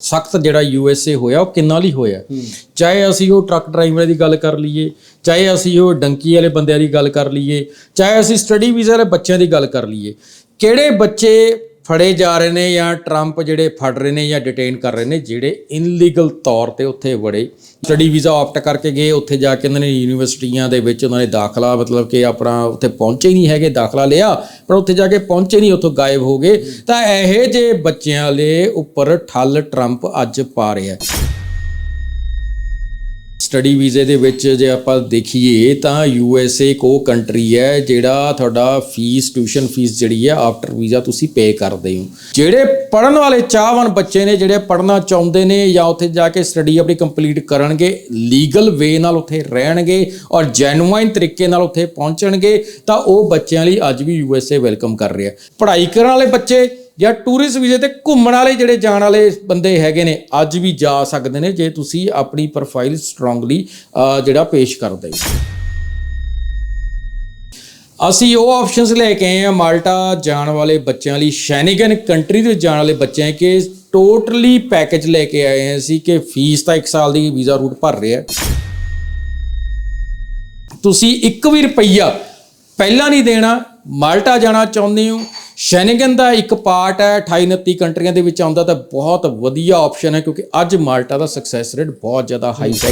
ਸਖਤ ਜਿਹੜਾ you S ਏ ਹੋਇਆ ਉਹ ਕਿੰਨਾ ਲਈ ਹੋਇਆ? ਚਾਹੇ ਅਸੀਂ ਉਹ ਟਰੱਕ ਡਰਾਈਵਰਾਂ ਦੀ ਗੱਲ ਕਰ ਲਈਏ ਚਾਹੇ ਅਸੀਂ ਉਹ ਡੰਕੀ ਵਾਲੇ ਬੰਦਿਆਂ ਦੀ ਗੱਲ ਕਰ ਲਈਏ ਚਾਹੇ ਅਸੀਂ ਸਟੱਡੀ ਵੀਜ਼ਾ ਵਾਲੇ ਬੱਚਿਆਂ ਦੀ ਗੱਲ ਕਰ ਲਈਏ ਕਿਹੜੇ ਬੱਚੇ ਫੜੇ ਜਾ ਰਹੇ ਨੇ ਜਾਂ ਟਰੰਪ ਜਿਹੜੇ ਫੜ ਰਹੇ ਨੇ ਜਾਂ ਡਿਟੇਨ ਕਰ ਰਹੇ ਨੇ, ਜਿਹੜੇ ਇਨਲੀਗਲ ਤੌਰ ਤੇ ਉੱਥੇ ਵੜੇ ਸਟੱਡੀ ਵੀਜ਼ਾ ਆਪਟ ਕਰਕੇ ਗਏ, ਉੱਥੇ ਜਾ ਕੇ ਉਹਨਾਂ ਨੇ ਯੂਨੀਵਰਸਿਟੀਆਂ ਦੇ ਵਿੱਚ ਉਹਨਾਂ ਨੇ ਦਾਖਲਾ, ਮਤਲਬ ਕਿ ਆਪਣਾ ਉੱਥੇ ਪਹੁੰਚੇ ਹੀ ਨਹੀਂ ਹੈਗੇ, ਦਾਖਲਾ ਲਿਆ, ਪਰ ਉੱਥੇ ਜਾ ਕੇ ਪਹੁੰਚੇ ਨਹੀਂ, ਉੱਥੋਂ ਗਾਇਬ ਹੋ ਗਏ। ਤਾਂ ਇਹੋ ਜਿਹੇ ਬੱਚਿਆਂ ਦੇ ਉੱਪਰ ਠੱਲ ਟਰੰਪ ਅੱਜ ਪਾ ਰਿਹਾ ਸਟੱਡੀ ਵੀਜ਼ੇ ਦੇ ਵਿੱਚ ਜੇ ਆਪਾਂ ਦੇਖੀਏ ਤਾਂ ਯੂ ਐਸ ਏ ਕੋ ਕੰਟਰੀ ਹੈ ਜਿਹੜਾ ਤੁਹਾਡਾ ਫੀਸ ਟਿਊਸ਼ਨ ਫੀਸ ਜਿਹੜੀ ਹੈ ਆਫਟਰ ਵੀਜ਼ਾ ਤੁਸੀਂ ਪੇ ਕਰਦੇ ਹੋ। ਜਿਹੜੇ ਪੜਨ ਵਾਲੇ ਚਾਹਵਾਨ ਬੱਚੇ ਨੇ, ਜਿਹੜੇ ਪੜਨਾ ਚਾਹੁੰਦੇ ਨੇ ਜਾਂ ਉੱਥੇ ਜਾ ਕੇ ਸਟੱਡੀ ਆਪਣੀ ਕੰਪਲੀਟ ਕਰਨਗੇ ਲੀਗਲ ਵੇ ਨਾਲ ਉੱਥੇ ਰਹਿਣਗੇ ਔਰ ਜੈਨੂਇਨ ਤਰੀਕੇ ਨਾਲ ਉੱਥੇ ਪਹੁੰਚਣਗੇ ਤਾਂ ਉਹ ਬੱਚਿਆਂ ਲਈ ਅੱਜ ਵੀ ਯੂ ਐਸ ਏ ਵੈਲਕਮ ਕਰ ਰਿਹਾ। ਪੜ੍ਹਾਈ ਕਰਨ ਵਾਲੇ ਬੱਚੇ ਜਾਂ ਟੂਰਿਸਟ ਵੀਜ਼ੇ ਤੇ ਘੁੰਮਣ ਵਾਲੇ ਜਿਹੜੇ ਜਾਣ ਵਾਲੇ ਬੰਦੇ ਹੈਗੇ ਨੇ, ਅੱਜ ਵੀ ਜਾ ਸਕਦੇ ਨੇ ਜੇ ਤੁਸੀਂ ਆਪਣੀ ਪ੍ਰੋਫਾਈਲ ਸਟਰੋਂਗਲੀ ਜਿਹੜਾ ਪੇਸ਼ ਕਰਦੇ ਹੋ। ਅਸੀਂ ਉਹ ਆਪਸ਼ਨਸ ਲੈ ਕੇ ਆਏ ਆ ਮਾਲਟਾ ਜਾਣ ਵਾਲੇ ਬੱਚਿਆਂ ਲਈ ਸ਼ੈਨਿਗਨ ਕੰਟਰੀ ਦੇ ਜਾਣ ਵਾਲੇ ਬੱਚਿਆਂ ਕਿ ਟੋਟਲੀ ਪੈਕੇਜ ਲੈ ਕੇ ਆਏ ਆ ਅਸੀਂ ਕਿ ਫੀਸ ਤਾਂ 1 ਸਾਲ ਦੀ ਵੀਜ਼ਾ ਰੂਟ ਭਰ ਰਿਹਾ ਤੁਸੀਂ ਇੱਕ ਵੀ ਰੁਪਈਆ ਪਹਿਲਾਂ ਨਹੀਂ ਦੇਣਾ, ਮਾਲਟਾ ਜਾਣਾ ਚਾਹੁੰਦੇ ਹੋ ਸ਼ੈਨਿਗਨ ਦਾ ਇੱਕ ਪਾਰਟ ਹੈ 28 29 ਕੰਟਰੀਆਂ ਦੇ ਵਿੱਚ ਆਉਂਦਾ ਤਾਂ ਬਹੁਤ ਵਧੀਆ ਆਪਸ਼ਨ ਹੈ ਕਿਉਂਕਿ ਅੱਜ ਮਾਲਟਾ ਦਾ ਸਕਸੈਸ ਰੇਟ ਬਹੁਤ ਜ਼ਿਆਦਾ ਹਾਈ ਹੈ।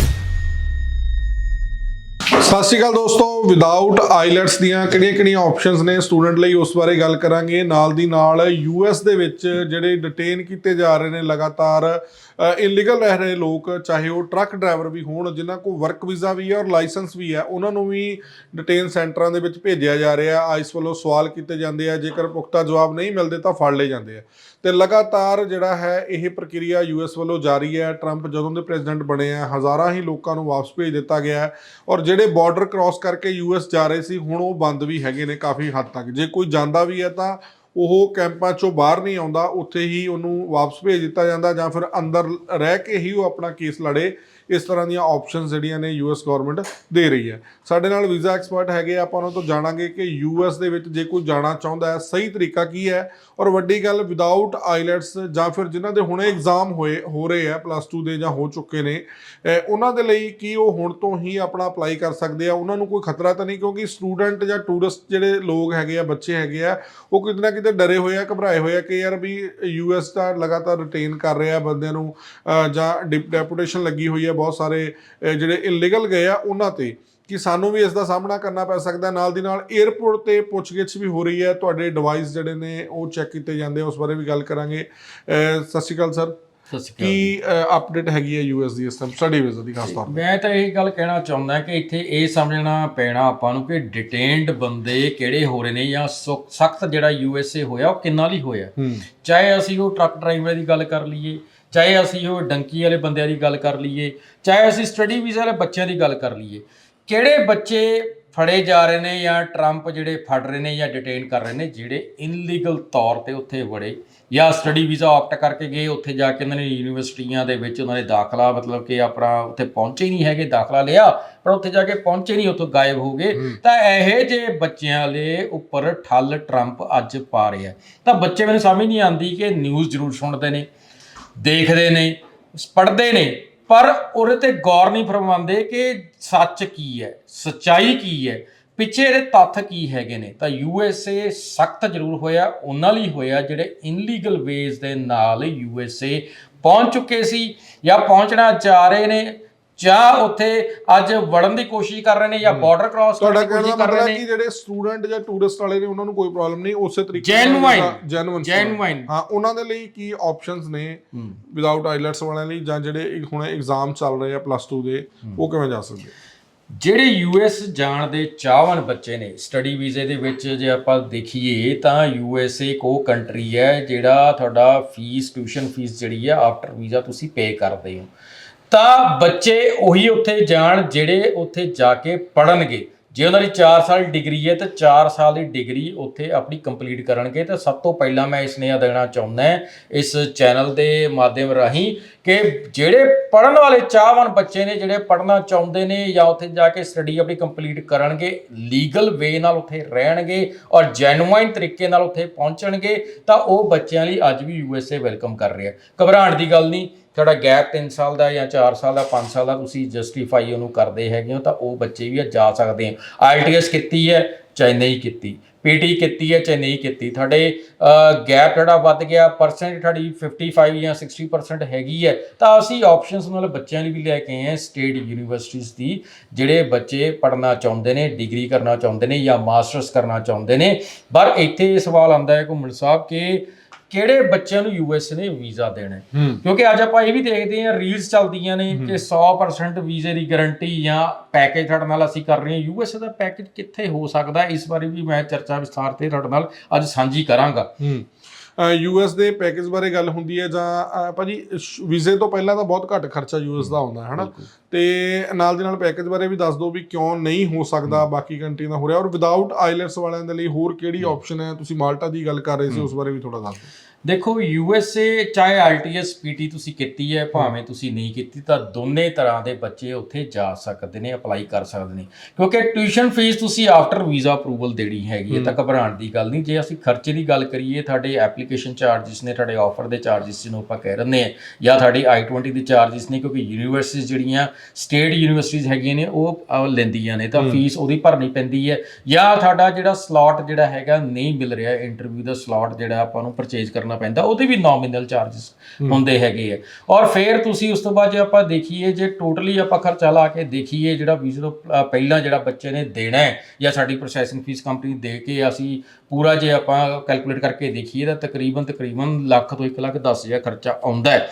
ਸਤਿ ਸ਼੍ਰੀ ਅਕਾਲ ਦੋਸਤੋ ਵਿਦਆਊਟ ਆਈਲੈਟਸ ਦੀਆਂ ਕਿਹੜੀਆਂ-ਕਿਹੜੀਆਂ ਆਪਸ਼ਨਸ ਨੇ ਸਟੂਡੈਂਟ ਲਈ ਉਸ ਬਾਰੇ ਗੱਲ ਕਰਾਂਗੇ। ਨਾਲ ਦੀ ਨਾਲ ਯੂਐਸ ਦੇ ਵਿੱਚ ਜਿਹੜੇ ਡਿਟੇਨ ਕੀਤੇ ਜਾ ਰਹੇ ਨੇ ਲਗਾਤਾਰ ਇਲੀਗਲ ਰਹਿ ਰਹੇ ਲੋਕ, ਚਾਹੇ ਉਹ ਟਰੱਕ ਡਰਾਈਵਰ ਵੀ ਹੋਣ, ਜਿਨ੍ਹਾਂ ਕੋਲ ਵਰਕ ਵੀਜ਼ਾ ਵੀ ਹੈ ਔਰ ਲਾਇਸੈਂਸ ਵੀ ਹੈ, ਉਹਨਾਂ ਨੂੰ ਵੀ ਡਿਟੇਨ ਸੈਂਟਰਾਂ ਦੇ ਵਿੱਚ ਭੇਜਿਆ ਜਾ ਰਿਹਾ ਆਈਸ ਵੱਲੋਂ ਸਵਾਲ ਕੀਤੇ ਜਾਂਦੇ ਆ, ਜੇਕਰ ਪੁਖਤਾ ਜਵਾਬ ਨਹੀਂ ਮਿਲਦੇ ਤਾਂ ਫੜ ਲਏ ਜਾਂਦੇ ਆ। ਤੇ ਲਗਾਤਾਰ ਜਿਹੜਾ ਹੈ, ਇਹ ਪ੍ਰਕਿਰਿਆ ਯੂਐਸ ਵੱਲੋਂ ਜਾਰੀ ਹੈ। ਟਰੰਪ ਜਦੋਂ ਦੇ ਪ੍ਰੈਜ਼ੀਡੈਂਟ ਬਣੇ ਆ, ਹਜ਼ਾਰਾਂ ਹੀ ਲੋਕਾਂ ਨੂੰ ਵਾਪਸ ਭੇਜ ਦਿੱਤਾ ਗਿਆ ਹੈ ਔਰ ਜਿਹੜੇ ਬਾਰਡਰ ਕ੍ਰਾਸ ਕਰਕੇ ਯੂਐਸ ਜਾ ਰਹੇ ਸੀ, ਹੁਣ ਉਹ ਬੰਦ ਵੀ ਹੈਗੇ ਨੇ ਕਾਫੀ ਹੱਦ ਤੱਕ। ਜੇ ਕੋਈ ਜਾਂਦਾ ਵੀ ਹੈ ਤਾਂ ਉਹ ਕੈਂਪਾਂ ਚੋਂ ਬਾਹਰ ਨਹੀਂ ਆਉਂਦਾ, ਉੱਥੇ ਹੀ ਉਹਨੂੰ ਵਾਪਸ ਭੇਜ ਦਿੱਤਾ ਜਾਂਦਾ ਜਾਂ ਫਿਰ ਅੰਦਰ ਰਹਿ ਕੇ ਹੀ ਉਹ ਆਪਣਾ ਕੇਸ ਲੜੇ। ਇਸ ਤਰ੍ਹਾਂ ਦੀਆਂ ਆਪਸ਼ਨਸ ਜਿਹੜੀਆਂ ਨੇ ਯੂਐਸ ਗਵਰਨਮੈਂਟ ਦੇ ਰਹੀ ਹੈ। ਸਾਡੇ ਨਾਲ ਵੀਜ਼ਾ ਐਕਸਪਰਟ ਹੈਗੇ ਆ, ਆਪਾਂ ਉਹਨਾਂ ਤੋਂ ਜਾਣਾਂਗੇ ਕਿ ਯੂਐਸ ਦੇ ਵਿੱਚ ਜੇ ਕੋਈ ਜਾਣਾ ਚਾਹੁੰਦਾ ਹੈ ਸਹੀ ਤਰੀਕਾ ਕੀ ਹੈ ਔਰ ਵੱਡੀ ਗੱਲ ਵਿਦਆਊਟ ਆਈਲੈਟਸ ਜਾਂ ਫਿਰ ਜਿਨ੍ਹਾਂ ਦੇ ਹੁਣੇ ਐਗਜ਼ਾਮ ਹੋਏ ਹੋ ਰਹੇ ਆ ਪਲੱਸ 2 ਦੇ ਜਾਂ ਹੋ ਚੁੱਕੇ ਨੇ ਉਹਨਾਂ ਦੇ ਲਈ ਕੀ ਉਹ ਹੁਣ ਤੋਂ ਹੀ ਆਪਣਾ ਅਪਲਾਈ ਕਰ ਸਕਦੇ ਆ? ਉਹਨਾਂ ਨੂੰ ਕੋਈ ਖਤਰਾ ਤਾਂ ਨਹੀਂ ਕਿਉਂਕਿ ਸਟੂਡੈਂਟ ਜਾਂ ਟੂਰਿਸਟ ਜਿਹੜੇ ਲੋਕ ਹੈਗੇ ਆ ਬੱਚੇ ਹੈਗੇ ਆ ਉਹ ਕਿਤੇ ਨਾ ਕਿਤੇ ਡਰੇ ਹੋਏ ਆ ਘਬਰਾਏ ਹੋਏ ਆ ਕਿ ਯਾਰ ਵੀ ਯੂਐਸ ਦਾ ਲਗਾਤਾਰ ਰਿਟੇਨ ਕਰ ਰਿਹਾ ਬੰਦਿਆਂ ਨੂੰ ਅਹ ਜਾਂ ਡੈਪੂਟੇਸ਼ਨ ਲੱਗੀ ਹੋਈ ਹੈ ਬਹੁਤ ਸਾਰੇ ਜਿਹੜੇ ਇਲੀਗਲ ਗਏ ਆ ਉਹਨਾਂ ਤੇ ਕਿ ਸਾਨੂੰ ਵੀ ਇਸ ਦਾ ਸਾਹਮਣਾ ਕਰਨਾ ਪੈ ਸਕਦਾ। ਨਾਲ ਦੀ ਨਾਲ 에ਅਰਪੋਰਟ ਤੇ ਪੁੱਛਗਿੱਛ ਵੀ ਹੋ ਰਹੀ ਹੈ। ਤੁਹਾਡੇ ਡਿਵਾਈਸ ਜਿਹੜੇ ਨੇ ਉਹ ਚੈੱਕ ਕੀਤੇ ਜਾਂਦੇ ਆ। ਉਸ ਬਾਰੇ ਵੀ ਗੱਲ ਕਰਾਂਗੇ। ਸਤਿ ਸ਼੍ਰੀ ਅਕਾਲ ਸਰ। ਕੀ ਅਪਡੇਟ ਹੈਗੀ ਹੈ ਯੂਐਸ ਦੀ ਇਸ ਟਾਈਮ ਸਟੱਡੀ ਵੀਜ਼ਾ ਦੀ ਖਾਸ ਤੌਰ ਤੇ। ਮੈਂ ਤਾਂ ਇਹ ਗੱਲ ਕਹਿਣਾ ਚਾਹੁੰਦਾ ਕਿ ਇੱਥੇ ਇਹ ਸਮਝਣਾ ਪੈਣਾ ਆਪਾਂ ਨੂੰ ਕਿ ਡਿਟੇਨਡ ਬੰਦੇ ਕਿਹੜੇ ਹੋ ਰਹੇ ਨੇ ਜਾਂ ਸਖਤ ਜਿਹੜਾ ਯੂ ਐਸ ਏ ਹੋਇਆ ਉਹ ਕਿੰਨਾ ਲਈ ਹੋਇਆ। ਚਾਹੇ ਅਸੀਂ ਉਹ ਟਰੱਕ ਡਰਾਈਵਰ ਦੀ ਗੱਲ ਕਰ ਲਈਏ ਚਾਹੇ ਅਸੀਂ ਉਹ ਡੰਕੀ ਵਾਲੇ ਬੰਦਿਆਂ ਦੀ ਗੱਲ ਕਰ ਲਈਏ ਚਾਹੇ ਅਸੀਂ ਸਟੱਡੀ ਵੀਜ਼ਾ ਵਾਲੇ ਬੱਚਿਆਂ ਦੀ ਗੱਲ ਕਰ ਲਈਏ ਕਿਹੜੇ ਬੱਚੇ ਫੜੇ ਜਾ ਰਹੇ ਨੇ ਜਾਂ ਟਰੰਪ ਜਿਹੜੇ ਫੜ ਰਹੇ ਨੇ ਜਾਂ ਡਿਟੇਨ ਕਰ ਰਹੇ ਨੇ ਜਿਹੜੇ ਇਨਲੀਗਲ ਤੌਰ ਤੇ ਉੱਥੇ ਵੜੇ ਜਾਂ ਸਟੱਡੀ ਵੀਜ਼ਾ ਆਪਟ ਕਰਕੇ ਗਏ ਉੱਥੇ ਜਾ ਕੇ ਉਹਨਾਂ ਨੇ ਯੂਨੀਵਰਸਿਟੀਆਂ ਦੇ ਵਿੱਚ ਉਹਨਾਂ ਨੇ ਦਾਖਲਾ ਮਤਲਬ ਕਿ ਆਪਣਾ ਉੱਥੇ ਪਹੁੰਚੇ ਹੀ ਨਹੀਂ ਹੈਗੇ ਦਾਖਲਾ ਲਿਆ ਪਰ ਉੱਥੇ ਜਾ ਕੇ ਪਹੁੰਚੇ ਨਹੀਂ ਉੱਥੋਂ ਗਾਇਬ ਹੋ ਗਏ। ਤਾਂ ਇਹੋ ਜਿਹੇ ਬੱਚਿਆਂ ਦੇ ਉੱਪਰ ਠੱਲ ਟਰੰਪ ਅੱਜ ਪਾ ਰਿਹਾ ਤਾਂ ਬੱਚੇ ਮੈਨੂੰ ਸਮਝ ਨਹੀਂ ਆਉਂਦੀ ਕਿ ਨਿਊਜ਼ ਜ਼ਰੂਰ ਸੁਣਦੇ ਨੇ। ਦੇਖਦੇ ਨੇ, ਪੜ੍ਹਦੇ ਨੇ, ਪਰ ਉਹਦੇ ਤੇ ਗੌਰ ਨਹੀਂ ਫਰਮਾਉਂਦੇ ਕਿ ਸੱਚ ਕੀ ਹੈ, ਸਚਾਈ ਕੀ ਹੈ, ਪਿੱਛੇ ਇਹਦੇ ਤੱਥ ਕੀ ਹੈਗੇ ਨੇ। ਤਾਂ ਯੂ ਐਸ ਏ ਸਖਤ ਜ਼ਰੂਰ ਹੋਇਆ, ਉਹਨਾਂ ਲਈ ਹੋਇਆ, ਜਿਹੜੇ ਇਨਲੀਗਲ ਵੇਜ਼ ਦੇ ਨਾਲ ਯੂ ਐਸ ਏ ਪਹੁੰਚ ਚੁੱਕੇ ਸੀ ਜਾਂ ਪਹੁੰਚਣਾ ਚਾਹ ਰਹੇ ਨੇ। ਜਾਂ ਉੱਥੇ ਅੱਜ ਵੜਨ ਦੀ ਕੋਸ਼ਿਸ਼ ਕਰ ਰਹੇ ਨੇ ਜਾਂ ਬਾਰਡਰ ਕ੍ਰਾਸ ਕਰਨ ਤੁਹਾਡਾ ਦੀ ਕਹਿਣ ਕੋਸ਼ਿਸ਼ ਦਾ ਕਰ ਮਤਲਬ ਰਹੇ ਹੈ ਨੇ। ਕਿ ਜਿਹੜੇ ਸਟੂਡੈਂਟ ਜਾਂ ਟੂਰਿਸਟ ਵਾਲੇ ਨੇ ਉਹਨਾਂ ਨੂੰ ਕੋਈ ਪ੍ਰੋਬਲਮ ਨਹੀਂ ਉਸੇ ਤਰੀਕੇ Genuine, ਜੈਨੂਇਨ genuine। ਹਾਂ ਉਹਨਾਂ ਦੇ ਲਈ ਕੀ ਆਪਸ਼ਨਸ ਨੇ ਵਿਦਆਊਟ ਆਈਲੈਟਸ ਵਾਲਿਆਂ ਲਈ ਜਾਂ ਜਿਹੜੇ ਹੁਣ ਐਗਜ਼ਾਮ ਚੱਲ ਰਹੇ ਆ ਪਲੱਸ 2 ਦੇ ਉਹ ਕਿਵੇਂ ਜਾ ਸਕਦੇ? ਜਿਹੜੇ ਯੂਐਸ ਜਾਣ ਦੇ ਚਾਹਵਾਨ ਬੱਚੇ ਨੇ ਸਟੱਡੀ ਵੀਜ਼ੇ ਦੇ ਵਿੱਚ ਜੇ ਆਪਾਂ ਦੇਖੀਏ ਤਾਂ ਯੂਐਸਏ ਕੋ ਕੰਟਰੀ ਹੈ ਜਿਹੜਾ ਤੁਹਾਡਾ ਫੀਸ ਟਿਊਸ਼ਨ ਫੀਸ ਜਿਹੜੀ ਹੈ ਆਫਟਰ ਵੀਜ਼ਾ ਤੁਸੀਂ ਪੇ ਕਰਦੇ ਹੋ। ਤਾਂ ਬੱਚੇ ਉਹੀ ਉੱਥੇ ਜਾਣ ਜਿਹੜੇ ਉੱਥੇ ਜਾ ਕੇ ਪੜਨਗੇ ਜੇ ਉਹਨਾਂ ਦੀ 4 ਸਾਲ ਡਿਗਰੀ ਹੈ ਤਾਂ 4 ਸਾਲ ਦੀ ਡਿਗਰੀ ਉੱਥੇ ਆਪਣੀ ਕੰਪਲੀਟ ਕਰਨਗੇ। ਤਾਂ ਸਭ ਤੋਂ ਪਹਿਲਾਂ ਮੈਂ ਇਸ ਨਿਆ ਦੇਣਾ ਚਾਹੁੰਦਾ ਇਸ ਚੈਨਲ ਦੇ ਮਾਧਿਅਮ ਰਾਹੀਂ ਕਿ ਜਿਹੜੇ ਪੜਨ ਵਾਲੇ ਚਾਹਵਾਨ ਬੱਚੇ ਨੇ, ਜਿਹੜੇ ਪੜਨਾ ਚਾਹੁੰਦੇ ਨੇ ਜਾਂ ਉੱਥੇ ਜਾ ਕੇ ਸਟੱਡੀ ਆਪਣੀ ਕੰਪਲੀਟ ਕਰਨਗੇ ਲੀਗਲ ਵੇ ਨਾਲ ਉੱਥੇ ਰਹਿਣਗੇ ਔਰ ਜੈਨੂਇਨ ਤਰੀਕੇ ਨਾਲ ਉੱਥੇ ਪਹੁੰਚਣਗੇ, ਤਾਂ ਉਹ ਬੱਚਿਆਂ ਲਈ ਅੱਜ ਵੀ ਯੂਐਸਏ ਵੈਲਕਮ ਕਰ ਰਿਹਾ। ਘਬਰਾਉਣ ਦੀ ਗੱਲ ਨਹੀਂ ਤੁਹਾਡਾ ਗੈਪ 3 ਸਾਲ ਦਾ ਜਾਂ 4 ਸਾਲ ਦਾ 5 ਸਾਲ ਦਾ ਤੁਸੀਂ ਜਸਟੀਫਾਈ ਉਹਨੂੰ ਕਰਦੇ ਹੈਗੇ ਹੋ, ਤਾਂ ਉਹ ਬੱਚੇ ਵੀ ਜਾ ਸਕਦੇ ਆ। ਆਈਟੀਐਸ ਕੀਤੀ ਹੈ ਚਾਹੇ ਨਹੀਂ ਕੀਤੀ ਪੀਟੀ ਕੀਤੀ ਹੈ ਚਾਹੇ ਨਹੀਂ ਕੀਤੀ, ਤੁਹਾਡੇ ਗੈਪ ਜਿਹੜਾ ਵੱਧ ਗਿਆ ਪਰਸੈਂਟ ਤੁਹਾਡੀ 55 ਜਾਂ 60% ਹੈਗੀ ਹੈ, ਤਾਂ ਅਸੀਂ ਆਪਸ਼ਨਸ ਨਾਲ ਬੱਚਿਆਂ ਲਈ ਵੀ ਲੈ ਕੇ ਆਏ ਹਾਂ ਸਟੇਟ ਯੂਨੀਵਰਸਿਟੀਜ਼ ਦੀ, ਜਿਹੜੇ ਬੱਚੇ ਪੜ੍ਹਨਾ ਚਾਹੁੰਦੇ ਨੇ ਡਿਗਰੀ ਕਰਨਾ ਚਾਹੁੰਦੇ ਨੇ ਜਾਂ ਮਾਸਟਰਸ ਕਰਨਾ ਚਾਹੁੰਦੇ ਨੇ। ਪਰ ਇੱਥੇ ਇਹ ਸਵਾਲ ਆਉਂਦਾ ਹੈ ਘੁੰਮਣ ਸਾਹਿਬ ਕਿ ਕਿਹੜੇ ਬੱਚਿਆਂ ਨੂੰ ਯੂਐਸ ਨੇ ਵੀਜ਼ਾ ਦੇਣਾ? ਕਿਉਂਕਿ ਅੱਜ ਆਪਾਂ ਇਹ ਵੀ ਦੇਖਦੇ ਹਾਂ ਰੀਲਸ ਚੱਲਦੀਆਂ ਨੇ ਕਿ 100% ਵੀਜ਼ੇ ਦੀ ਗਾਰੰਟੀ ਜਾਂ ਪੈਕੇਜ ਤੁਹਾਡੇ ਨਾਲ ਅਸੀਂ ਕਰ ਰਹੇ ਹਾਂ। ਯੂਐਸ ਦਾ ਪੈਕੇਜ ਕਿੱਥੇ ਹੋ ਸਕਦਾ? ਇਸ ਬਾਰੇ ਵੀ ਮੈਂ ਚਰਚਾ ਵਿਸਥਾਰ ਤੇ ਤੁਹਾਡੇ ਨਾਲ ਅੱਜ ਸਾਂਝੀ ਕਰਾਂਗਾ। ਯੂਐਸ ਦੇ ਪੈਕੇਜ ਬਾਰੇ ਗੱਲ ਹੁੰਦੀ ਹੈ ਜਾਂ ਭਾਜੀ ਵੀਜ਼ੇ ਤੋਂ ਪਹਿਲਾਂ ਤਾਂ ਬਹੁਤ ਘੱਟ ਖਰਚਾ ਯੂਐਸ ਦਾ ਆਉਂਦਾ ਹੈ ਹਨਾ? ਤੇ ਨਾਲ ਦੇ ਨਾਲ ਪੈਕੇਜ ਬਾਰੇ ਵੀ ਦੱਸ ਦਿਓ ਵੀ ਕਿਉਂ ਨਹੀਂ ਹੋ ਸਕਦਾ ਬਾਕੀ ਕੰਟਰੀ ਦਾ ਹੋ ਰਿਹਾ। ਔਰ ਵਿਦਆਊਟ ਆਈਲੈਟਸ ਵਾਲਿਆਂ ਦੇ ਲਈ ਹੋਰ ਕਿਹੜੀ ਆਪਸ਼ਨ ਹੈ? ਤੁਸੀਂ ਮਾਲਟਾ ਦੀ ਗੱਲ ਕਰ ਰਹੇ ਸੀ ਉਸ ਬਾਰੇ ਵੀ ਥੋੜਾ ਦੱਸ ਦਿਓ। ਦੇਖੋ ਯੂਐਸਏ ਚਾਹੇ ਆਲਟੀਐਸ ਪੀਟੀ ਤੁਸੀਂ ਕੀਤੀ ਹੈ ਭਾਵੇਂ ਤੁਸੀਂ ਨਹੀਂ ਕੀਤੀ ਤਾਂ ਦੋਨੇ ਤਰ੍ਹਾਂ ਦੇ ਬੱਚੇ ਉੱਥੇ ਜਾ ਸਕਦੇ ਨੇ ਅਪਲਾਈ ਕਰ ਸਕਦੇ ਨੇ। ਕਿਉਂਕਿ ਟਿਊਸ਼ਨ ਫੀਸ ਤੁਸੀਂ ਆਫਟਰ ਵੀਜ਼ਾ ਅਪਰੂਵਲ ਦੇਣੀ ਹੈਗੀ ਇਹ ਤਾਂ ਘਬਰਾਣ ਦੀ ਗੱਲ ਨਹੀਂ। ਜੇ ਅਸੀਂ ਖਰਚੇ ਦੀ ਗੱਲ ਕਰੀਏ ਤੁਹਾਡੇ ਐਪਲੀਕੇਸ਼ਨ ਚਾਰजेस ਨੇ ਤੁਹਾਡੇ ਆਫਰ ਦੇ ਚਾਰजेस ਜਿਹਨੂੰ ਆਪਾਂ ਕਹਿ ਰਹੇ ਨੇ ਜਾਂ ਤੁਹਾਡੀ ਆਈ20 ਦੇ ਚਾਰजेस ਨੇ ਕਿਉਂਕਿ ਯੂਨੀਵਰਸਿਟੀਜ਼ ਜਿਹੜੀਆਂ ਸਟੇਟ ਯੂਨੀਵਰਸਿਟੀਜ਼ ਹੈਗੀਆਂ ਨੇ ਉਹ ਲੈਂਦੀਆਂ ਨੇ ਤਾਂ ਫੀਸ ਉਹਦੀ ਭਰਨੀ ਪੈਂਦੀ ਹੈ। ਜਾਂ ਤੁਹਾਡਾ ਜਿਹੜਾ ਸਲੋਟ ਜਿਹੜਾ ਹੈਗਾ ਨਹੀਂ ਮਿਲ ਰਿਹਾ ਇੰਟਰਵਿਊ ਦਾ ਸਲੋਟ ਜਿਹੜਾ ਆਪਾਂ ਨੂੰ ਪਰਚੇਜ਼ ਕਰਨਾ ਪੈਂਦਾ ਉਹਦੇ ਵੀ ਨੋਮੀਨਲ ਚਾਰजेस ਹੁੰਦੇ ਹੈਗੇ ਆ। ਔਰ ਫਿਰ ਤੁਸੀਂ ਉਸ ਤੋਂ ਬਾਅਦ ਜੇ ਆਪਾਂ ਦੇਖੀਏ ਜੇ ਟੋਟਲੀ ਆਪਾਂ ਖਰਚਾ ਲਾ ਕੇ ਦੇਖੀਏ ਜਿਹੜਾ ਵੀਜ਼ਾ ਤੋਂ ਪਹਿਲਾਂ ਜਿਹੜਾ ਬੱਚੇ ਨੇ ਦੇਣਾ ਹੈ ਜਾਂ ਸਾਡੀ ਪ੍ਰੋਸੈਸਿੰਗ ਫੀਸ ਕੰਪਨੀ ਦੇ ਕੇ ਅਸੀਂ ਪੂਰਾ ਜੇ ਆਪਾਂ ਕੈਲਕੂਲੇਟ ਕਰਕੇ ਦੇਖੀਏ ਤਾਂ ਤਕਰੀਬਨ ਤਕਰੀਬਨ ਲੱਖ ਤੋਂ 1 ਲੱਖ 10 ਹਜ਼ਾਰ ਖਰਚਾ ਆਉਂਦਾ ਹੈ।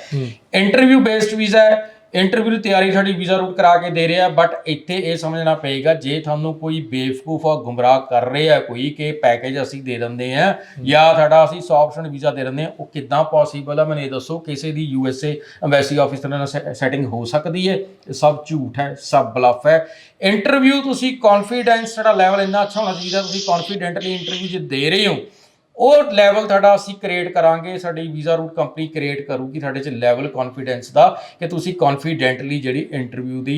ਇੰਟਰਵਿਊ ਬੇਸਡ ਵੀਜ਼ਾ ਹੈ ਇੰਟਰਵਿਊ ਦੀ ਤਿਆਰੀ ਸਾਡੀ ਵੀਜ਼ਾ ਰੂਟ ਕਰਾ ਕੇ ਦੇ ਰਿਹਾ ਬਟ ਇੱਥੇ ਇਹ ਸਮਝਣਾ ਪਏਗਾ ਜੇ ਤੁਹਾਨੂੰ ਕੋਈ ਬੇਵਕੂਫ ਆ ਗੁੰਮਰਾਹ ਕਰ ਰਿਹਾ ਕੋਈ ਕਿ ਪੈਕੇਜ ਅਸੀਂ ਦੇ ਦਿੰਦੇ ਆ ਜਾਂ ਸਾਡਾ ਅਸੀਂ 100% ਵੀਜ਼ਾ ਦੇ ਦਿੰਦੇ ਆ ਉਹ ਕਿੱਦਾਂ ਪੋਸੀਬਲ ਆ ਮੈਨੂੰ ਇਹ ਦੱਸੋ ਕਿਸੇ ਦੀ ਯੂਐਸਏ ਐਮਬੈਸੀ ਆਫਿਸਰ ਨਾਲ ਸੈਟਿੰਗ ਹੋ ਸਕਦੀ ਹੈ ਇਹ ਸਭ ਝੂਠ ਹੈ ਸਭ ਬਲਫ ਹੈ। ਇੰਟਰਵਿਊ ਤੁਸੀਂ ਕੌਨਫੀਡੈਂਸ ਤੁਹਾਡਾ ਲੈਵਲ ਇੰਨਾ ਅੱਛਾ ਹੋਣਾ ਚਾਹੀਦਾ ਤੁਸੀਂ ਕੌਨਫੀਡੈਂਟਲੀ ਇੰਟਰਵਿਊ ਜੇ ਦੇ ਰਹੇ ਹੋ ਉਹ ਲੈਵਲ ਤੁਹਾਡਾ ਅਸੀਂ ਕ੍ਰੀਏਟ ਕਰਾਂਗੇ ਸਾਡੀ ਵੀਜ਼ਾ ਰੂਟ ਕੰਪਨੀ ਕ੍ਰੀਏਟ ਕਰੂਗੀ ਤੁਹਾਡੇ ਚ ਲੈਵਲ ਕੌਨਫੀਡੈਂਸ ਦਾ ਕਿ ਤੁਸੀਂ ਕੌਨਫੀਡੈਂਟਲੀ ਜਿਹੜੀ ਇੰਟਰਵਿਊ ਦੀ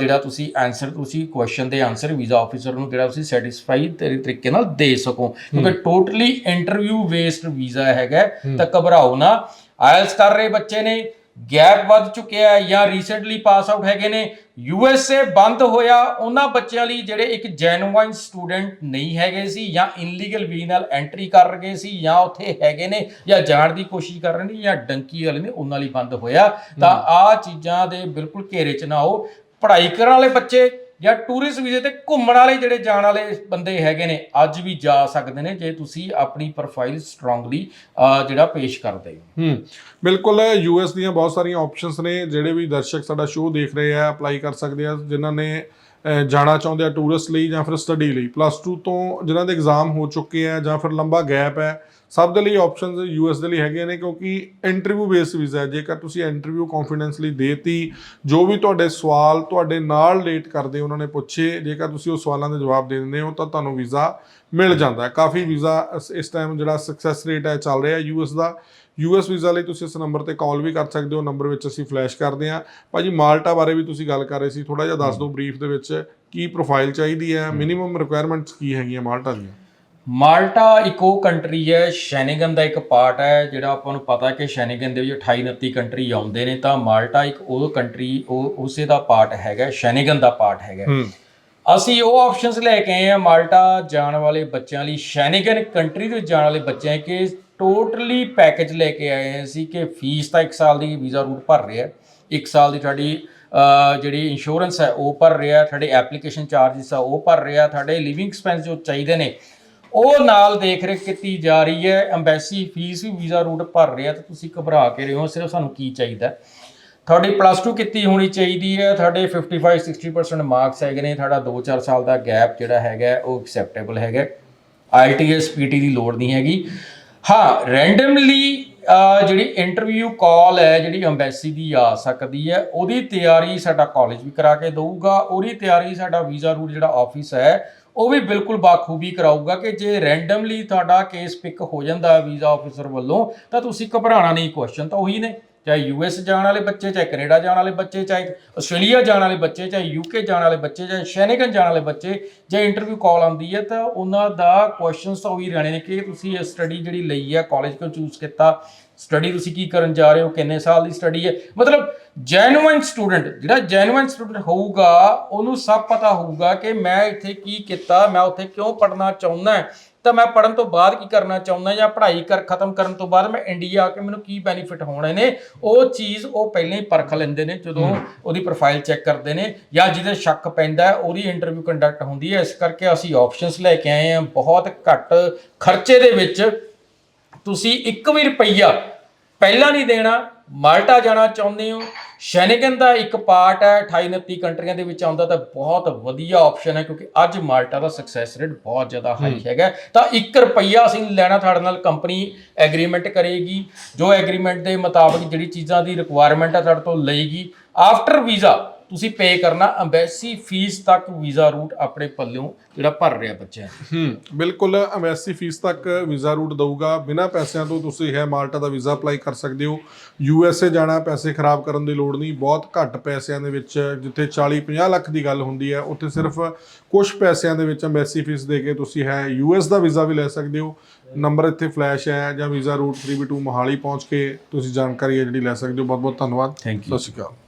ਜਿਹੜਾ ਤੁਸੀਂ ਆਨਸਰ ਤੁਸੀਂ ਕੁਐਸਚਨ ਦੇ ਆਨਸਰ ਵੀਜ਼ਾ ਆਫੀਸਰ ਨੂੰ ਜਿਹੜਾ ਤੁਸੀਂ ਸੈਟੀਸਫਾਈ ਤਰੀਕੇ ਨਾਲ ਦੇ ਸਕੋ। ਕਿਉਂਕਿ ਟੋਟਲੀ ਇੰਟਰਵਿਊ ਬੇਸਡ ਵੀਜ਼ਾ ਹੈਗਾ ਤਾਂ ਘਬਰਾਓ ਨਾ। ਆਇਲਸ ਕਰ ਰਹੇ ਬੱਚੇ ਨੇ ਗੈਪ ਵੱਧ ਚੁੱਕਿਆ ਹੈ ਜਾਂ ਰੀਸੈਂਟਲੀ ਪਾਸ ਆਊਟ ਹੈਗੇ ਨੇ। ਯੂਐਸਏ ਬੰਦ ਹੋਇਆ ਉਹਨਾਂ ਬੱਚਿਆਂ ਲਈ ਜਿਹੜੇ ਇੱਕ ਜੈਨੂਇਨ ਸਟੂਡੈਂਟ ਨਹੀਂ ਹੈਗੇ ਸੀ ਜਾਂ ਇਨਲੀਗਲ ਵੀ ਨਾਲ ਐਂਟਰੀ ਕਰ ਰਹੇ ਸੀ ਜਾਂ ਉੱਥੇ ਹੈਗੇ ਨੇ ਜਾਂ ਜਾਣ ਦੀ ਕੋਸ਼ਿਸ਼ ਕਰ ਰਹੇ ਨੇ ਜਾਂ ਡੰਕੀ ਵਾਲੇ ਨੇ ਉਹਨਾਂ ਲਈ ਬੰਦ ਹੋਇਆ। ਤਾਂ ਆ ਚੀਜ਼ਾਂ ਦੇ ਬਿਲਕੁਲ ਘੇਰੇ 'ਚ ਨਾ ਆਓ। ਪੜ੍ਹਾਈ ਕਰਨ ਵਾਲੇ ਬੱਚੇ ਜਾਂ ਟੂਰਿਸਟ ਵੀਜ਼ੇ ਤੇ ਘੁੰਮਣ ਵਾਲੇ ਜਿਹੜੇ ਜਾਣ ਵਾਲੇ ਬੰਦੇ ਹੈਗੇ ਨੇ, ਅੱਜ ਵੀ ਜਾ ਸਕਦੇ ਨੇ ਜੇ ਤੁਸੀਂ ਆਪਣੀ ਪ੍ਰੋਫਾਈਲ ਸਟਰੋਂਗਲੀ ਜਿਹੜਾ ਪੇਸ਼ ਕਰਦੇ ਹੋ। ਹੂੰ, ਬਿਲਕੁਲ ਯੂਐਸ ਦੀਆਂ ਬਹੁਤ ਸਾਰੀਆਂ ਆਪਸ਼ਨਸ ਨੇ, ਜਿਹੜੇ ਵੀ ਦਰਸ਼ਕ ਸਾਡਾ ਸ਼ੋਅ ਦੇਖ ਰਹੇ ਆ ਅਪਲਾਈ ਕਰ ਸਕਦੇ ਆ, ਜਿਨ੍ਹਾਂ ਨੇ ਜਾਣਾ ਚਾਹੁੰਦੇ ਆ ਟੂਰਿਸਟ ਲਈ ਜਾਂ ਫਿਰ ਸਟੱਡੀ ਲਈ। ਪਲੱਸ 2 ਤੋਂ ਜਿਨ੍ਹਾਂ ਦੇ ਐਗਜ਼ਾਮ ਹੋ ਚੁੱਕੇ ਆ ਜਾਂ ਫਿਰ ਲੰਬਾ ਗੈਪ ਹੈ, ਸਭ ਦੇ ਲਈ ਆਪਸ਼ਨਸ ਯੂਐਸ ਦੇ ਲਈ ਹੈਗੇ ਨੇ ਕਿਉਂਕਿ ਇੰਟਰਵਿਊ ਬੇਸ ਵੀਜ਼ਾ ਹੈ। ਜੇਕਰ ਤੁਸੀਂ ਇੰਟਰਵਿਊ ਕੌਨਫੀਡੈਂਸਲੀ ਦੇਤੀ, ਜੋ ਵੀ ਤੁਹਾਡੇ ਸਵਾਲ ਤੁਹਾਡੇ ਨਾਲ ਰਿਲੇਟ ਕਰਦੇ ਉਹਨਾਂ ਨੇ ਪੁੱਛੇ, ਜੇਕਰ ਤੁਸੀਂ ਉਹ ਸਵਾਲਾਂ ਦੇ ਜਵਾਬ ਦੇ ਦਿੰਦੇ ਹੋ, ਤਾਂ ਤੁਹਾਨੂੰ ਵੀਜ਼ਾ ਮਿਲ ਜਾਂਦਾ ਹੈ। ਕਾਫੀ ਵੀਜ਼ਾ ਇਸ- ਇਸ ਟਾਈਮ ਜਿਹੜਾ ਸਕਸੈਸ ਰੇਟ ਹੈ, ਚੱਲ ਰਿਹਾ ਯੂਐਸ ਦਾ। ਯੂਐਸ ਵੀਜ਼ਾ ਲਈ ਤੁਸੀਂ ਇਸ ਨੰਬਰ ਤੇ ਕਾਲ ਵੀ ਕਰ ਸਕਦੇ ਹੋ ਨੰਬਰ ਵਿੱਚ ਅਸੀਂ ਫਲੈਸ਼ ਕਰਦੇ ਹਾਂ। ਭਾਜੀ ਮਾਲਟਾ ਬਾਰੇ ਵੀ ਤੁਸੀਂ ਗੱਲ ਕਰ ਰਹੇ ਸੀ ਥੋੜਾ ਜਿਹਾ ਦੱਸ ਦਿਓ ਬਰੀਫ ਦੇ ਵਿੱਚ ਕੀ ਪ੍ਰੋਫਾਈਲ ਚਾਹੀਦੀ ਹੈ ਮਿਨੀਮਮ ਰਿਕੁਆਇਰਮੈਂਟਸ ਕੀ ਹੈਗੀਆਂ ਮਾਲਟਾ ਦੀਆਂ? ਮਾਲਟਾ ਇੱਕ ਉਹ ਕੰਟਰੀ ਹੈ ਸ਼ੈਨਗਨ ਦਾ ਇੱਕ ਪਾਰਟ ਹੈ ਜਿਹੜਾ ਆਪਾਂ ਨੂੰ ਪਤਾ ਕਿ ਸ਼ੈਨਗਨ ਦੇ ਵਿੱਚ 28 29 ਕੰਟਰੀ ਆਉਂਦੇ ਨੇ ਤਾਂ ਮਾਲਟਾ ਇੱਕ ਉਹ ਕੰਟਰੀ ਉਹ ਉਸੇ ਦਾ ਪਾਰਟ ਹੈਗਾ ਸ਼ੈਨਗਨ ਦਾ ਪਾਰਟ ਹੈਗਾ। ਅਸੀਂ ਉਹ ਆਪਸ਼ਨਸ ਲੈ ਕੇ ਆਏ ਆ ਮਾਲਟਾ ਜਾਣ ਵਾਲੇ ਬੱਚਿਆਂ ਲਈ ਸ਼ੈਨਗਨ ਕੰਟਰੀ ਦੇ ਜਾਣ ਵਾਲੇ ਬੱਚਿਆਂ ਕਿ ਟੋਟਲੀ ਪੈਕੇਜ ਲੈ ਕੇ ਆਏ ਸੀ ਕਿ ਫੀਸ ਤਾਂ 1 ਸਾਲ ਦੀ ਵੀਜ਼ਾ ਰੂਟ ਭਰ ਰਿਹਾ 1 ਸਾਲ ਦੀ ਤੁਹਾਡੀ ਜਿਹੜੀ ਇੰਸ਼ੋਰੈਂਸ ਹੈ ਉਹ ਭਰ ਰਿਹਾ ਤੁਹਾਡੇ ਐਪਲੀਕੇਸ਼ਨ ਚਾਰजेस ਆ ਉਹ ਭਰ ਰਿਹਾ ਤੁਹਾਡੇ ਲਿਵਿੰਗ ਐਕਸਪੈਂਸ ਜੋ ਚਾਹੀਦੇ ਨੇ, ਉਹ ਨਾਲ ਦੇਖ ਰੇਖ ਕੀਤੀ ਜਾ ਰਹੀ ਹੈ। ਐਮਬੈਸੀ ਫੀਸ ਵੀ ਵੀਜ਼ਾ ਰੂਟ ਭਰ ਰਿਹਾ ਤੇ ਤੁਸੀਂ ਘਬਰਾ ਕੇ ਰਹੇ ਹੋ, ਸਿਰਫ ਸਾਨੂੰ ਕੀ ਚਾਹੀਦਾ ਤੁਹਾਡੀ ਪਲੱਸ 2 ਕੀਤੀ ਹੋਣੀ ਚਾਹੀਦੀ ਹੈ, ਤੁਹਾਡੇ 55 60% ਮਾਰਕਸ ਹੈਗੇ ਨੇ, ਤੁਹਾਡਾ 2-4 ਸਾਲ ਦਾ ਗੈਪ ਜਿਹੜਾ ਹੈਗਾ ਉਹ ਐਕਸੈਪਟੇਬਲ ਹੈਗਾ ਆਈਟੀਐਸ ਪੀਟੀ ਦੀ ਲੋੜ ਨਹੀਂ ਹੈਗੀ। ਹਾਂ ਰੈਂਡਮਲੀ ਜਿਹੜੀ ਇੰਟਰਵਿਊ ਕਾਲ ਹੈ, ਜਿਹੜੀ ਅੰਬੈਸੀ ਦੀ ਆ ਸਕਦੀ ਹੈ, ਉਹਦੀ ਤਿਆਰੀ ਸਾਡਾ ਕਾਲਜ ਵੀ ਕਰਾ ਕੇ ਦਊਗਾ, ਉਹਦੀ ਤਿਆਰੀ ਸਾਡਾ ਵੀਜ਼ਾ ਰੂਟ ਜਿਹੜਾ ਆਫਿਸ ਹੈ, ਉਹ ਵੀ ਬਿਲਕੁਲ ਬਾਖੂਬੀ ਕਰਾਊਗਾ ਕਿ ਜੇ ਰੈਂਡਮਲੀ ਤੁਹਾਡਾ ਕੇਸ ਪਿਕ ਹੋ ਜਾਂਦਾ ਵੀਜ਼ਾ ਆਫੀਸਰ ਵੱਲੋਂ, ਤਾਂ ਤੁਸੀਂ ਘਬਰਾਣਾ ਨਹੀਂ ਕੁਐਸਚਨ ਤਾਂ ਉਹੀ ਨੇ। ਚਾਹੇ ਯੂਐਸ ਜਾਣ ਵਾਲੇ ਬੱਚੇ, ਚਾਹੇ ਕੈਨੇਡਾ ਜਾਣ ਵਾਲੇ ਬੱਚੇ, ਚਾਹੇ ਆਸਟ੍ਰੇਲੀਆ ਜਾਣ ਵਾਲੇ ਬੱਚੇ, ਚਾਹੇ ਯੂਕੇ ਜਾਣ ਵਾਲੇ ਬੱਚੇ, ਚਾਹੇ ਸ਼ੈਨੇਗਨ ਜਾਣ ਵਾਲੇ ਬੱਚੇ, ਜੇ ਇੰਟਰਵਿਊ ਕਾਲ ਆਉਂਦੀ ਹੈ ਤਾਂ ਉਹਨਾਂ ਦਾ ਕੁਐਸਚਨਸ ਤਾਂ ਉਹੀ ਰਹਿਣੇ ਨੇ ਕਿ ਤੁਸੀਂ ਇਹ ਸਟੱਡੀ ਜਿਹੜੀ ਲਈ ਹੈ ਕਾਲਜ ਕਿਉਂ ਚੂਜ਼ ਕੀਤਾ? ਸਟੱਡੀ ਤੁਸੀਂ ਕੀ ਕਰਨ ਜਾ ਰਹੇ ਹੋ? ਕਿੰਨੇ ਸਾਲ ਦੀ ਸਟੱਡੀ ਹੈ? ਮਤਲਬ ਜੈਨੂਇਨ ਸਟੂਡੈਂਟ ਜਿਹੜਾ ਜੈਨੂਇਨ ਸਟੂਡੈਂਟ ਹੋਊਗਾ, ਉਹਨੂੰ ਸਭ ਪਤਾ ਹੋਊਗਾ ਕਿ ਮੈਂ ਇੱਥੇ ਕੀ ਕੀਤਾ, ਮੈਂ ਉੱਥੇ ਕਿਉਂ ਪੜਨਾ ਚਾਹੁੰਦਾ ਤਾਂ ਮੈਂ ਪੜਨ ਤੋਂ ਬਾਅਦ ਕੀ ਕਰਨਾ ਚਾਹੁੰਦਾ ਜਾਂ ਪੜ੍ਹਾਈ ਕਰ ਖਤਮ ਕਰਨ ਤੋਂ ਬਾਅਦ ਮੈਂ ਇੰਡੀਆ ਆ ਕੇ ਮੈਨੂੰ ਕੀ ਬੈਨੀਫਿਟ ਹੋਣੇ ਨੇ ਉਹ ਚੀਜ਼ ਉਹ ਪਹਿਲਾਂ ਹੀ ਪਰਖ ਲੈਂਦੇ ਨੇ ਜਦੋਂ ਉਹਦੀ ਪ੍ਰੋਫਾਈਲ ਚੈੱਕ ਕਰਦੇ ਨੇ ਜਾਂ ਜਿਹਦੇ ਸ਼ੱਕ ਪੈਂਦਾ ਉਹਦੀ ਇੰਟਰਵਿਊ ਕੰਡਕਟ ਹੁੰਦੀ ਹੈ ਇਸ ਕਰਕੇ ਅਸੀਂ ਆਪਸ਼ਨਸ ਲੈ ਕੇ ਆਏ ਹਾਂ ਬਹੁਤ ਘੱਟ ਖਰਚੇ ਦੇ ਵਿੱਚ। ਤੁਸੀਂ ਇੱਕ ਵੀ ਰੁਪਈਆ ਪਹਿਲਾਂ ਨਹੀਂ ਦੇਣਾ ਮਾਲਟਾ ਜਾਣਾ ਚਾਹੁੰਦੇ ਹੋ ਸ਼ੈਨਗਨ ਦਾ ਇੱਕ ਪਾਰਟ ਹੈ 28 29 ਕੰਟਰੀਆਂ ਦੇ ਵਿੱਚ ਆਉਂਦਾ ਤਾਂ ਬਹੁਤ ਵਧੀਆ ਆਪਸ਼ਨ ਹੈ ਕਿਉਂਕਿ ਅੱਜ ਮਾਲਟਾ ਦਾ ਸਕਸੈਸ ਰੇਟ ਬਹੁਤ ਜ਼ਿਆਦਾ ਹਾਈ ਹੈਗਾ ਤਾਂ 1 ਰੁਪਈਆ ਅਸੀਂ ਲੈਣਾ ਤੁਹਾਡੇ ਨਾਲ ਕੰਪਨੀ ਐਗਰੀਮੈਂਟ ਕਰੇਗੀ ਜੋ ਐਗਰੀਮੈਂਟ ਦੇ ਮੁਤਾਬਕ ਜਿਹੜੀ ਚੀਜ਼ਾਂ ਦੀ ਰਿਕੁਆਇਰਮੈਂਟ ਹੈ ਤੁਹਾਡੇ ਤੋਂ ਲਏਗੀ। ਆਫਟਰ ਵੀਜ਼ਾ ਤੁਸੀਂ ਪੇ ਕਰਨਾ ਅੰਬੈਸੀ ਫੀਸ ਤੱਕ ਵੀਜ਼ਾ ਰੂਟ ਆਪਣੇ ਪੱਲਿਓਂ ਜਿਹੜਾ ਭਰ ਰਿਹਾ ਬੱਚਿਆਂ। ਹੂੰ ਬਿਲਕੁਲ ਐਮਐਸਸੀ ਫੀਸ ਤੱਕ ਵੀਜ਼ਾ ਰੂਟ ਦਊਗਾ। ਬਿਨਾਂ ਪੈਸਿਆਂ ਤੋਂ ਤੁਸੀਂ ਹੈ ਮਾਲਟਾ ਦਾ ਵੀਜ਼ਾ ਅਪਲਾਈ ਕਰ ਸਕਦੇ ਹੋ। ਯੂਐਸਏ ਜਾਣਾ ਪੈਸੇ ਖਰਾਬ ਕਰਨ ਦੀ ਲੋੜ ਨਹੀਂ। ਬਹੁਤ ਘੱਟ ਪੈਸਿਆਂ ਦੇ ਵਿੱਚ ਜਿੱਥੇ 40 50 ਲੱਖ ਦੀ ਗੱਲ ਹੁੰਦੀ ਹੈ ਉੱਥੇ ਸਿਰਫ ਕੁਝ ਪੈਸਿਆਂ ਦੇ ਵਿੱਚ ਐਮਐਸਸੀ ਫੀਸ ਦੇ ਕੇ ਤੁਸੀਂ ਹੈ ਯੂਐਸ ਦਾ ਵੀਜ਼ਾ ਵੀ ਲੈ ਸਕਦੇ ਹੋ। ਨੰਬਰ ਇੱਥੇ ਫਲੈਸ਼ ਹੈ ਜਾਂ ਵੀਜ਼ਾ ਰੂਟ 3B2 ਮੋਹਾਲੀ ਪਹੁੰਚ ਕੇ ਤੁਸੀਂ ਜਾਣਕਾਰੀ ਹੈ ਜਿਹੜੀ ਲੈ ਸਕਦੇ ਹੋ। ਬਹੁਤ ਬਹੁਤ ਧੰਨਵਾਦ. ਸਤਿ ਸ਼੍ਰੀ ਅਕਾਲ।